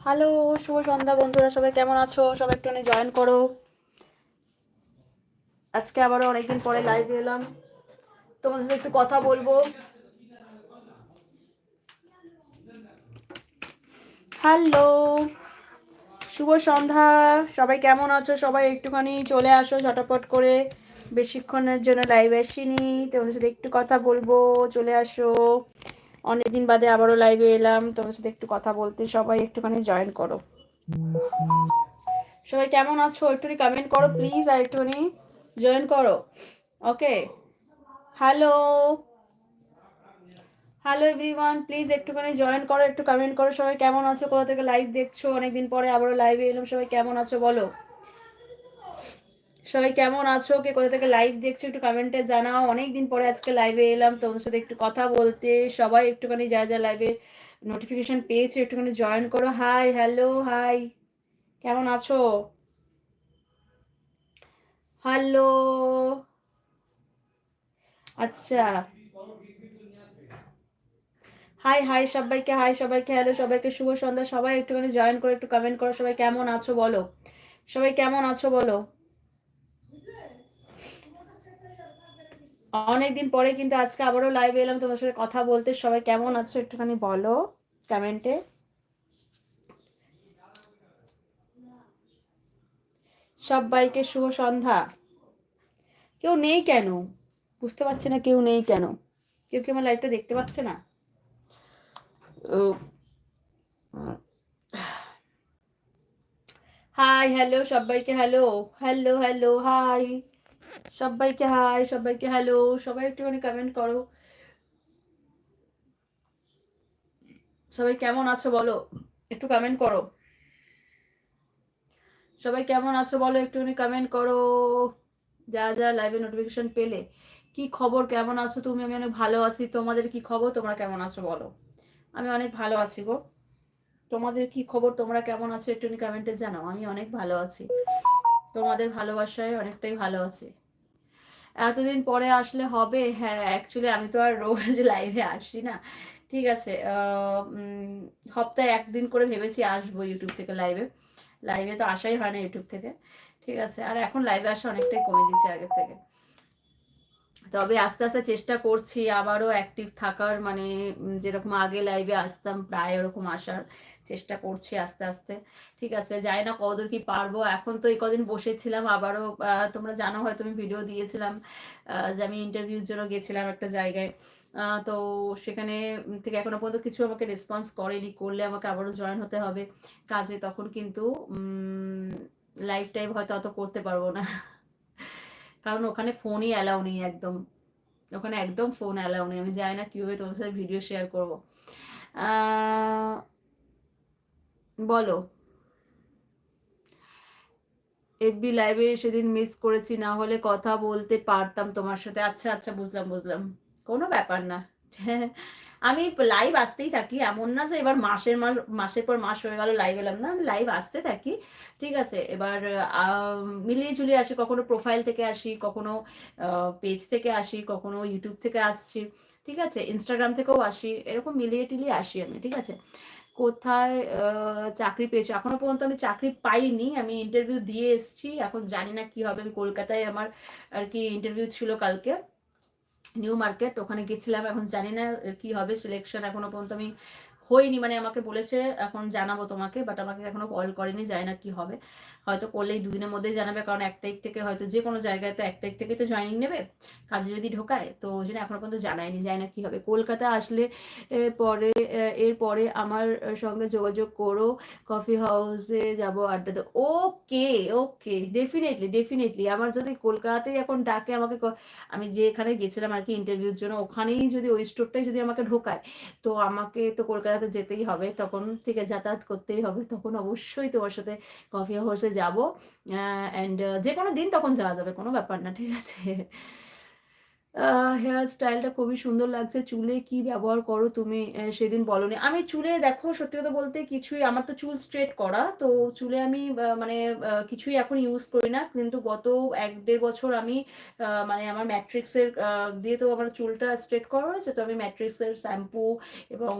Hello, শুভ সন্ধ্যা বন্ধুরা, সবাই কেমন আছো? সবাই একটু জয়েন করো। আজকে আবারও অনেকদিন পরে লাইভ এলাম। তোমাদের সাথে একটু কথা বলব। হ্যালো, শুভ সন্ধ্যা। সবাই কেমন আছো? সবাই একটুখানি চলে আসো ঝটাপট করে। বেশিক্ষণের জন্য লাইভ আসিনি। তোমাদের সাথে একটু কথা বলব, চলে আসো। অনেকদিন বাদে আবারও লাইভে এলাম। তোমার সাথে একটু কথা বলতে, সবাই একটুখানি জয়েন করো। সবাই কেমন আছো? একটুখানি কমেন্ট করো প্লিজ আর একটুখানি জয়েন করো। Okay hello hello everyone please একটুখানি জয়েন করো, একটু কমেন্ট করো। সবাই কেমন আছো? কোথা থেকে লাইভ দেখছ? অনেকদিন পরে আবারও লাইভে এলাম। সবাই কেমন আছো বলো? সবাই কেমন আছো? কে কোথা থেকে লাইভ দেখছ একটু কমেন্টে জানাও। অনেক দিন পরে আজকে লাইভে এলাম, তোমাদের সাথে একটু কথা বলতে। সবাই একটুখানি যা যা লাইভে নোটিফিকেশন পেয়েছ, একটুখানি জয়েন করো। হাই হ্যালো হাই কেমন আছো? হ্যালো আচ্ছা। হাই হাই সবাইকে হাই সবাইকে হ্যালো সবাইকে, শুভ সন্ধ্যা। সবাই একটুখানি জয়েন করে, একটু কমেন্ট করো। সবাই কেমন আছো বলো? সবাই কেমন আছো বলো? অনেকদিন পরে কিন্তু আজকে আবারও লাইভে এলাম। তোমার সাথে কথা বলতে। সবাই কেমন আছো একটুখানি বলো কমেন্টে সবাইকে শুভ সন্ধ্যা। কেউ নেই কেন? বুঝতে পারছে না কেউ নেই কেন। কেউ কি আমার লাইভটা দেখতে পাচ্ছে না? হাই হ্যালো সবাইকে হ্যালো হ্যালো হ্যালো হাই সবাইকে হাই, সবাইকে হ্যালো, সবাই একটুখানি কমেন্ট করো। সবাই কেমন আছো বলো? একটু কমেন্ট করো। সবাই কেমন আছো বলো? একটুখানি কমেন্ট করো। যারা যারা লাইভে নোটিফিকেশন পেলে। কি খবর? কেমন আছো তুমি? আমি অনেক ভালো আছি। তোমাদের কি খবর? তোমরা কেমন আছো বলো? আমি অনেক ভালো আছি গো। তোমাদের কি খবর? তোমরা কেমন আছো? একটুখানি কমেন্টে জানাও। আমি অনেক ভালো আছি। তোমাদের ভালোবাসায় অনেকটাই ভালো আছি। এতদিন পরে আসলে হবে? হ্যাঁ অ্যাকচুয়ালি আমি তো আর রোজ লাইভে আসি না। ঠিক আছে সপ্তাহে একদিন করে ভেবেছি আসব ইউটিউব থেকে লাইভে লাইভে তো আসাই হয় না ইউটিউব থেকে। ঠিক আছে, আর এখন লাইভে আসা অনেকটাই কমে দিচ্ছে আগের থেকে। তবে আস্তে আস্তে চেষ্টা করছি আবারও অ্যাক্টিভ থাকার মানে যেরকম আগে লাইভে আসতাম, প্রায় ওরকম আসার চেষ্টা করছি আস্তে আস্তে। ঠিক আছে যাই না কতদূর কি পারব। এখন তো এই কদিন বসেছিলাম আবারও তোমরা জানো হয়তো আমি ভিডিও দিয়েছিলাম যে আমি ইন্টারভিউর জন্য গেছিলাম একটা জায়গায়। তো সেখানে থেকে এখনও পর্যন্ত কিছু আমাকে রেসপন্স করেনি, করলে আমাকে আবারও জয়েন হতে হবে। কাজে তখন কিন্তু লাইফ টাইম হয়তো অত করতে পারব না। কারণ ওখানে ফোনই অ্যালাউ নেই একদম। ওখানে একদম ফোন অ্যালাউ নেই। আমি জানি না কীভাবে তোমার সাথে ভিডিও শেয়ার করব। বলো। এফবি লাইভে সেদিন মিস করেছি, না হলে কথা বলতে পারতাম তোমার সাথে। আচ্ছা আচ্ছা বুঝলাম বুঝলাম। কোনো ব্যাপার না। আমি লাইভ আসতেই থাকি, এমন না যে এবার মাসের মাস, মাসের পর মাস হয়ে গেল লাইভ এলাম না, আমি লাইভ আসতে থাকি। ঠিক আছে, এবার মিলিয়ে ঝুলিয়ে আসি, কখনো প্রোফাইল থেকে আসি, কখনো পেজ থেকে আসি, কখনো ইউটিউব থেকে আসছি। ঠিক আছে ইনস্টাগ্রাম থেকেও আসি, এরকম মিলিয়ে টিলিয়ে আসি আমি, ঠিক আছে। কোথায় চাকরি পেয়েছ? এখনও পর্যন্ত আমি চাকরি পাইনি, আমি ইন্টারভিউ দিয়ে এসছি, এখন জানি না কি হবে, আমি কলকাতায় আমার আর কি ইন্টারভিউ ছিল কালকে। নিউ মার্কেট ওখানে গেছিলাম এখন জানি না কি হবে সিলেকশন এখনও পর্যন্ত আমি হয়নি মানে আমাকে বলেছে এখন জানাব তোমাকে বাট আমাকে এখনও কল করেনি যায় না কি হবে। হয়তো করলেই দুদিনের মধ্যেই জানাবে, কারণ এক তারিখ থেকে হয়তো যে কোনো জায়গায় তো এক তারিখ থেকে তো জয়নিং নেবে, কাজে যদি ঢোকায়, তো ওই জন্য এখনও পর্যন্ত জানায়নি যায় না কি হবে। কলকাতা আসলে পরে এর পরে আমার সঙ্গে যোগাযোগ করো কফি হাউসে যাব, আড্ডা দো ওকে ওকে ডেফিনেটলি ডেফিনেটলি আমার যদি কলকাতাতেই এখন ডাকে আমাকে আমি যেখানে গেছিলাম আর কি ইন্টারভিউর জন্য, ওখানেই যদি ওই স্টোরটাই যদি আমাকে ঢোকায়, তো আমাকে তো কলকাতা বেড়াতে যেতেই হবে। তখন থেকে যাতায়াত করতেই হবে। তখন অবশ্যই তোমার সাথে কফি হাউসে যাব। অ্যান্ড যে কোনো দিন তখন যাওয়া যাবে, কোনো ব্যাপার না, ঠিক আছে? হেয়ার স্টাইলটা খুবই সুন্দর লাগছে। চুলে কি ব্যবহার করো তুমি? সেদিন বলনি। আমি চুলে দেখো, সত্যি কথা বলতে কিছুই, আমার তো চুল স্ট্রেট করা, তো চুলে আমি মানে কিছুই এখন ইউজ করি না। কিন্তু গত এক দেড় বছর আমি মানে আমার ম্যাট্রিক্সের দিয়ে তো আমার চুলটা স্ট্রেট করা হয়েছে। তো আমি ম্যাট্রিক্সের শ্যাম্পু এবং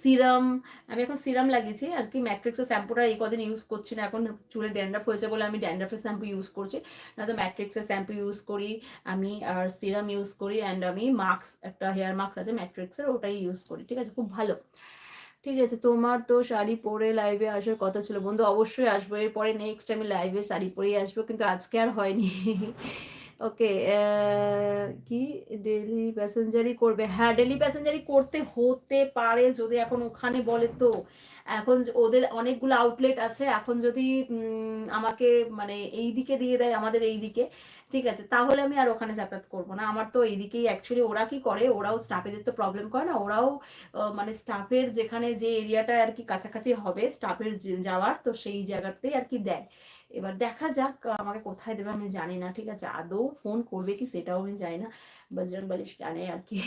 সিরাম, আমি এখন সিরাম লাগিয়েছি, আর কি ম্যাট্রিক্সের শ্যাম্পুটা এই কদিন ইউজ করছি না, এখন চুলে ড্যান্ড্রাফ হয়েছে বলে আমি ড্যান্ড্রাফের শ্যাম্পু ইউজ করছি। না তো ম্যাট্রিক্সের শ্যাম্পু ইউজ করি, আমি আর সিরাম ইউজ করি অ্যান্ড আমি মাস্ক, একটা হেয়ার মাস্ক আছে ম্যাট্রিক্সের ওটাই ইউজ করি, ঠিক আছে? খুব ভালো। ঠিক আছে, তোমার তো শাড়ি পরে লাইভে আসার কথা ছিল। বন্ধু, অবশ্যই আসব, এরপরে নেক্সট আমি লাইভে শাড়ি পরেই আসব, কিন্তু আজকে আর হয়নি। ওকে কি? ডেলি প্যাসেঞ্জারই করবে। হ্যাঁ ডেলি প্যাসেঞ্জারই করতে হতে পারে যদি এখন ওখানে বলে তো। এখন ওদের অনেকগুলো আউটলেট আছে। এখন যদি আমাকে মানে এই দিকে দিয়ে দেয়, আমাদের এই দিকে ঠিক আছে? তাহলে আমি আর ওখানে যাতায়াত করব না। আমার তো এইদিকেই অ্যাকচুয়ালি ওরা কি করে? ওরাও স্টাফেদের তো প্রবলেম করে না। ওরাও মানে স্টাফের যেখানে যে এরিয়াটা আর কি কাছাকাছি হবে স্টাফের যাওয়ার, তো সেই জায়গাতেই আর কি দেয়। এবার দেখা যাক আমাকে কোথায় দেবে আমি জানি না, ঠিক আছে? আদৌ ফোন করবে কি সেটাও আমি জানি না, বজরং বালিশ জানে আর কি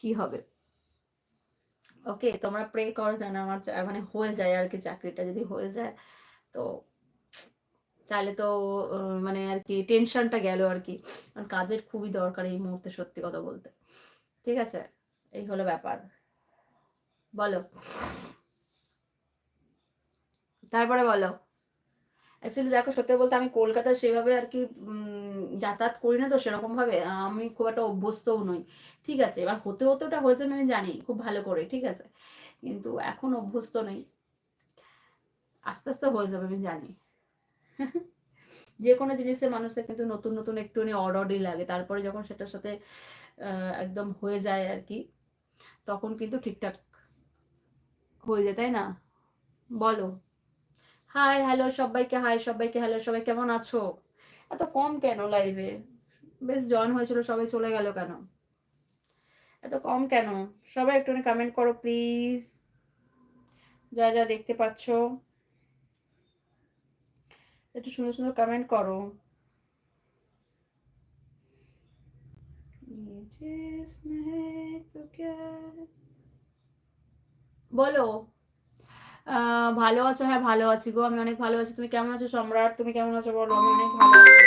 কি হবে। ওকে তোমরা প্রে করো যেন আমার মানে হয়ে যায় আর কি, চাকরিটা যদি হয়ে যায়। তো তাহলে তো মানে আর কি টেনশনটা গেল আর কি। কারণ কাজের খুবই দরকার এই মুহূর্তে সত্যি কথা বলতে। ঠিক আছে? এই হলো ব্যাপার। বলো। তারপরে বলো। অ্যাকচুয়ালি দেখো, সত্যি বলতে আমি কলকাতায় সেভাবে আর কি যাতায়াত করি না তো সেরকমভাবে। আমি খুব একটা অভ্যস্তও নই। ঠিক আছে, এবার হতে হতে ওটা হয়েছে আমি জানি, খুব ভালো করে, ঠিক আছে। কিন্তু এখন অভ্যস্ত নেই। আস্তে আস্তে হয়ে যাবে, আমি জানি। যে কোনো জিনিসের মানুষের কিন্তু নতুন নতুন একটুখানি অর্ডারই লাগে। তারপরে যখন সেটার সাথে একদম হয়ে যায় আর কি, তখন কিন্তু ঠিকঠাক হয়ে যায়, তাই না? বলো। হাই হ্যালো সবাইকে হাই সবাইকে হ্যালো সবাই কেমন আছো? এত কম কেন লাইভে বেশ জয়েন হয়েছিল, সবাই চলে গেল কেন? এত কম কেন? সবাই একটু কমেন্ট করো প্লিজ যা যা দেখতে পাচ্ছ। একটু সুন্দর সুন্দর কমেন্ট করো। বলো। ভালো আছো? হ্যাঁ ভালো আছি গো। আমি অনেক ভালো আছি। তুমি কেমন আছো? সম্রাট, তুমি কেমন আছো বলো? আমি অনেক ভালো আছি।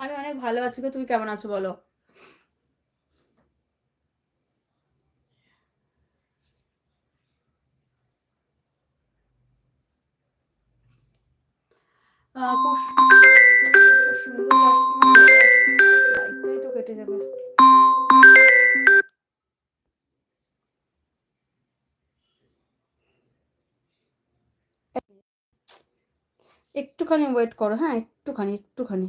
আমি অনেক ভালো আছি গো। তুমি কেমন আছো বলো? খুব সুন্দর তো কেটে যাবে। একটুখানি ওয়েট করো হ্যাঁ? একটুখানি একটুখানি।